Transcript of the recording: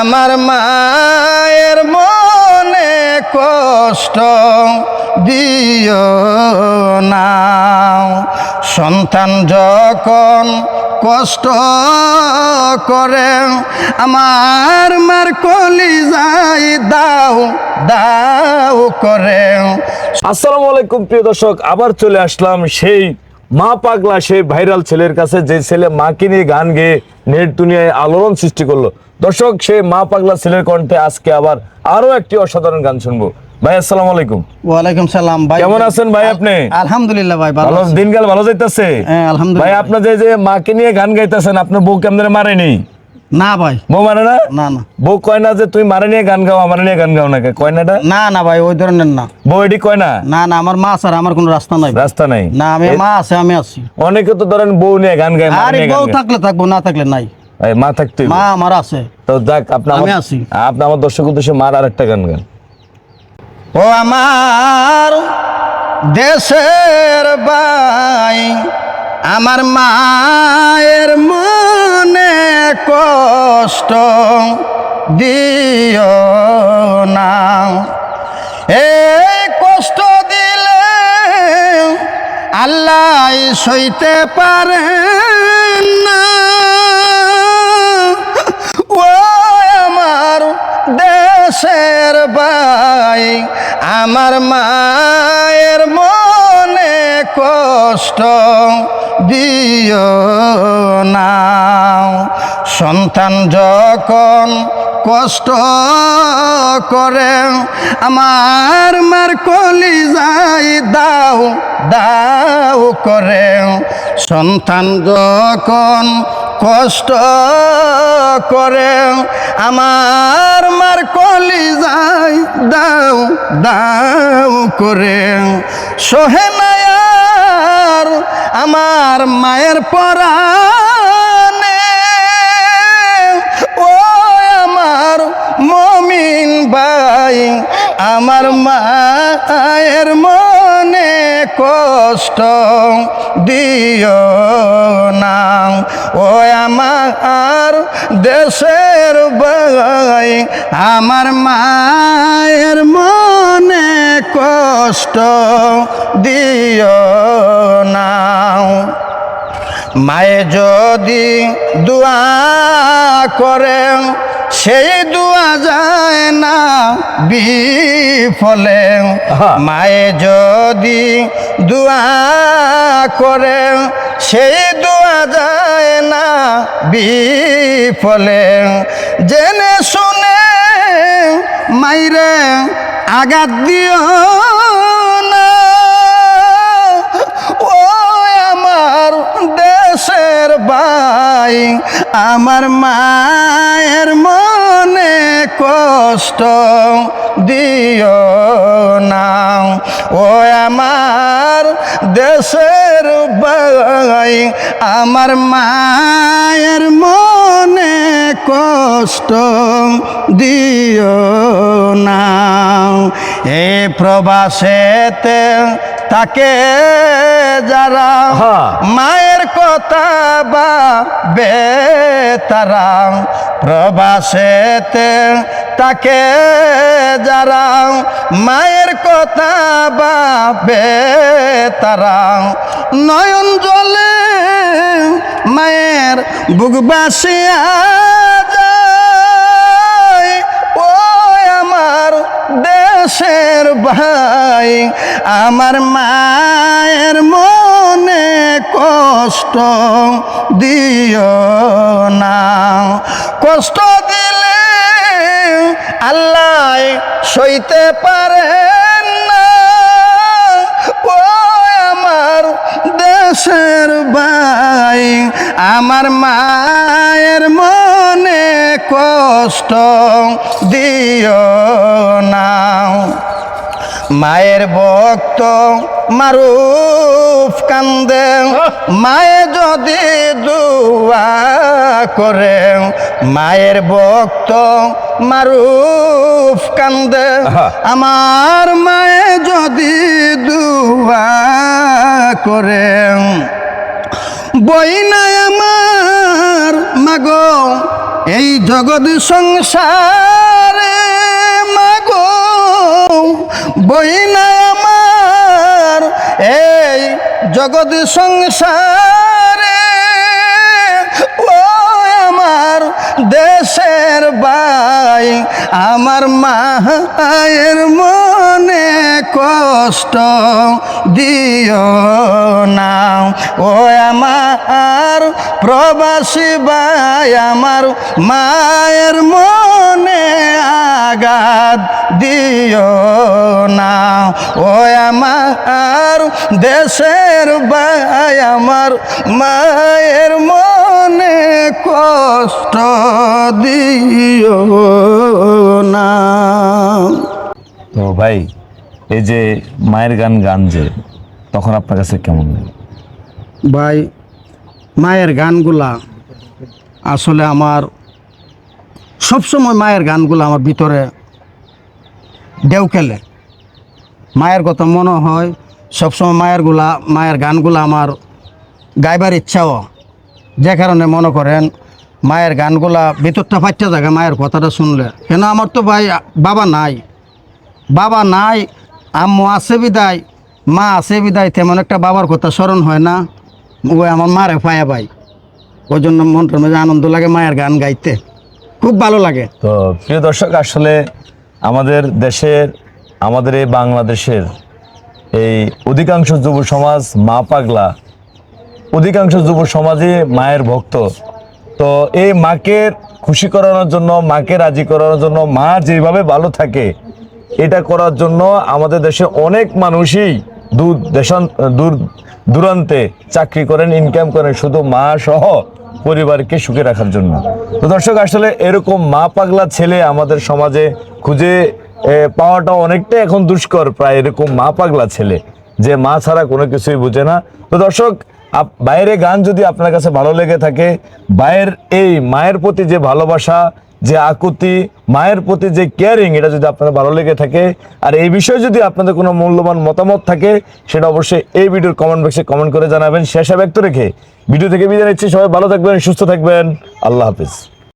আমার মায়ের মনে কষ্ট দিও না। সন্তান যখন কষ্ট করে, আমার মার কলি যাই দাও দাও করে। আসসালামু আলাইকুম, প্রিয় দর্শক, আবার চলে আসলাম সেই মা পাগলা সেই ভাইরাল ছেলের কাছে যে ছেলে মাকে নিয়ে গান গেয়ে নেট দুনিয়ায় আলোড়ন সৃষ্টি করল। দর্শক সেই মা পাগলা ছেলের কণ্ঠে আজকে আবার আরও একটি অসাধারণ গান শুনব। ভাই আসসালামু আলাইকুম। ওয়ালাইকুম সালাম ভাই। কেমন আছেন ভাই আপনি? আলহামদুলিল্লাহ ভাই ভালো দিনকাল ভালো যাইতেছে? হ্যাঁ, আলহামদুলিল্লাহ। ভাই আপনার যে যে মাকে নিয়ে গান গাইতেছেন আপনার বউ কেমন মারেনি? না ভাই। বউ মানে না? না না। বউ কয় না যে তুই মারে নিয়ে গান গাও আমার নিয়ে গান গাও না? কয় নাটা না না ভাই ওই ধরনের না। বউ এটি কয় না? না না আমার মা স্যার আমার কোনো রাস্তা নাই। রাস্তা নাই। না আমি মা আছে আমি আছি। অনেকে তো ধরেন বউ নিয়ে গান গায় আরে বউ থাকলে থাকব না থাকলে নাই। মা থাকতে মা আমার আছে। তো যাক আপনি আমি আছি। আপনি আমার দর্শক উদ্দেশ্যে মার আর একটা গান গান। ও আমার দেশের বাই আমার মায়ের মনে কষ্ট দিও না। এই কষ্ট দিলে আল্লাহ সইতে পারে না। ও আমার দেশের বাই আমার মায়ের মনে কষ্ট দিও না। সন্তান যখন কষ্ট করে, আমার মার কলি যাই দাও দাও করে। সন্তান যখন কষ্ট করে, আমার মার কলি যাই দাও দাও করে। সোহে আমার মায়ের পরানে ভাই, আমার মায়ের মনে কষ্ট দিও না। ও আমার দেশের ভাই, আমার মায়ের মনে কষ্ট দিও না। মায়ে যদি দোয়া করে, সেই দোয়া যায় না। বিফলে আহা। মায়ে যদি দোয়া করে সেই দোয়া যায় না বিফলে জেনে শুনে মাইরে আঘাত দিও না ও আমার দেশের ভাই আমার মায়ের মনে কষ্ট দিও না। ও আমার দেশের ভাই আমার মায়ের মনে কষ্ট দিও না। এ প্রবাসেতে তাকে যারা। মায়ের কথা বা তারা প্রবাসেতে তাকে যারা মায়ের কথা বা তারা নয়ন জলে মায়ের বুক বাসিয়া যায় ও আমার দেশের ভাই, আমার মায়ের মনে কষ্ট দিও না। কষ্ট দিলে আল্লাহ সইতে ও আমার দেশের ভাই, আমার মায়ের মনে কষ্ট দিও না। মায়ের ভক্ত মারুফ কান্দে। মায়ে যদি দুয়া করে মায়ের ভক্ত মারুফ কান্দে। আমার মায়ে যদি দুয়া করে বই নাই আমার মাগো। এই জগৎ সংসারে মাগো, বই না আমার। এই জগৎ সংসারে ও আমার দেশের বাই আমার মায়ের মনে কষ্ট দিও না। ও আমার প্রবাসী ভাই, আমার মায়ের মনে আঘাত দিও না। ও আমার দেশের ভাই, আমার মায়ের মনে কষ্ট দিও না। তো ভাই এই যে মায়ের গান গান যে, তখন আপনার কাছে কেমন ভাই, মায়ের গানগুলা আসলে আমার সবসময় মায়ের গানগুলো আমার ভিতরে ঢেউ খেলে। মায়ের কথা মনে হয় সবসময় মায়েরগুলা মায়ের গানগুলো আমার গাইবার ইচ্ছাও। যে কারণে মনে করেন মায়ের গানগুলা ভিতরটা ফাইটা জায়গা মায়ের কথাটা শুনলে। কেন? আমার তো ভাই বাবা নাই। বাবা নাই আম্মু আছে বিদায়, মা আছে বিদায়, তেমন একটা বাবার কথা স্মরণ হয় না। ওই আমার মারে পায়া। ভাই ওই জন্য মনটার মধ্যে আনন্দ লাগে মায়ের গান গাইতে। খুব ভালো লাগে। তো প্রিয় দর্শক, আসলে আমাদের দেশের, আমাদের এই বাংলাদেশের এই অধিকাংশ যুব সমাজ মা পাগলা। অধিকাংশ যুব সমাজে মায়ের ভক্ত। তো এই মাকে খুশি করানোর জন্য, মাকে রাজি করানোর জন্য মা যেভাবে ভালো থাকে এটা করার জন্য আমাদের দেশে অনেক মানুষই দূর দেশান দূর দূরান্তে চাকরি করেন ইনকাম করেন, শুধু মা সহ পরিবারকে সুখে রাখার জন্য। তো দর্শক, আসলে এরকম মা পাগলা ছেলে আমাদের সমাজে খুঁজে পাওয়াটা অনেকটা এখন দুষ্কর, প্রায় এরকম মা পাগলা ছেলে, যে মা ছাড়া কোনো কিছুই বুঝে না। তো দর্শক বাইরে গান যদি আপনার কাছে ভালো লেগে থাকে, বাইরের এই মায়ের প্রতি যে ভালোবাসা যে আকুতি, মায়ের প্রতি যে কেয়ারিং এটা যদি আপনাদের ভালো লেগে থাকে, আর এই বিষয়ে যদি আপনাদের কোনো মূল্যবান মতামত থাকে, সেটা অবশ্যই এই ভিডিওর কমেন্ট বক্সে কমেন্ট করে জানাবেন। শেষে ব্যক্ত রেখে ভিডিও থেকে বিদায় নিচ্ছি। সবাই ভালো থাকবেন, সুস্থ থাকবেন। আল্লাহ হাফিজ।